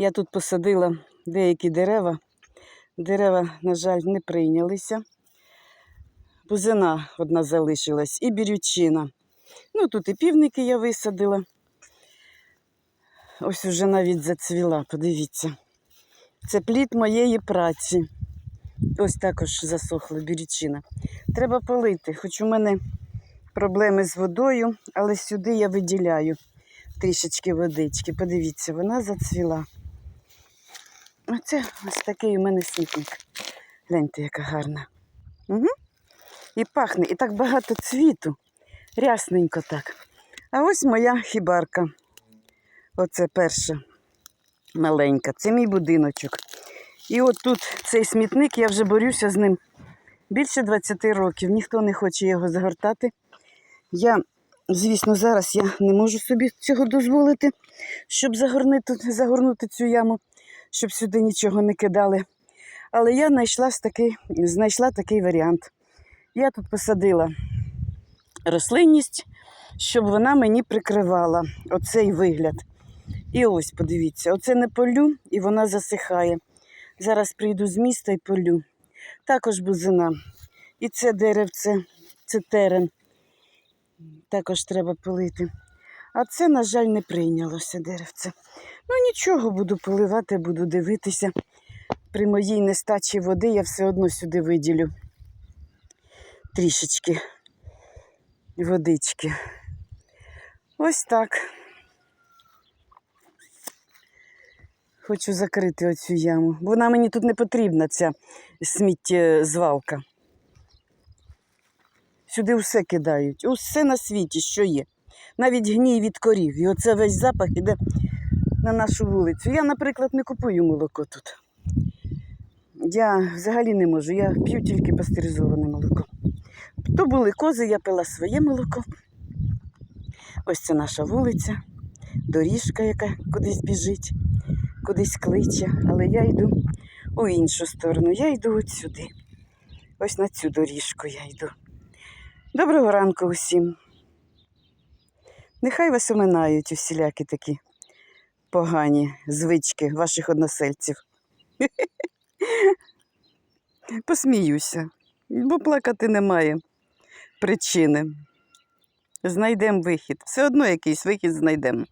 Я тут посадила деякі дерева. Дерева, на жаль, не прийнялися. Бузина одна залишилась і бірючина. Ну, тут і півники я висадила. Ось уже навіть зацвіла, подивіться. Це плід моєї праці. Ось також засохла бірючина. Треба полити, хоч у мене проблеми з водою, але сюди я виділяю трішечки водички. Подивіться, вона зацвіла. Оце ось такий у мене смітник. Гляньте, яка гарна. Угу. І пахне, і так багато цвіту. Рясненько так. А ось моя хібарка. Оце перша маленька. Це мій будиночок. І от тут цей смітник, я вже борюся з ним більше 20 років. Ніхто не хоче його загортати. Я, звісно, зараз я не можу собі цього дозволити, щоб загорнути, загорнути цю яму, щоб сюди нічого не кидали. Але я знайшла такий, знайшла такий варіант. Я тут посадила рослинність, щоб вона мені прикривала оцей вигляд. І ось, подивіться, оце не полю, і вона засихає. Зараз прийду з міста і полю. Також бузина. І це деревце, це терен. Також треба полити. А це, на жаль, не прийнялося деревце. Ну нічого, буду поливати, буду дивитися. При моїй нестачі води я все одно сюди виділю трішечки водички. Ось так. Хочу закрити оцю яму. Вона мені тут не потрібна, ця сміттєзвалка. Сюди все кидають. Усе на світі, що є. Навіть гній від корів. І оце весь запах іде на нашу вулицю. Я, наприклад, не купую молоко тут. Я взагалі не можу. Я п'ю тільки пастеризоване молоко. То були кози, я пила своє молоко. Ось це наша вулиця, доріжка, яка кудись біжить, кудись кличе, але я йду у іншу сторону. Я йду от сюди. Ось на цю доріжку я йду. Доброго ранку усім. Нехай вас оминають усілякі такі погані звички ваших односельців. Посміюся, бо плакати немає причини. Знайдемо вихід. Все одно якийсь вихід знайдемо.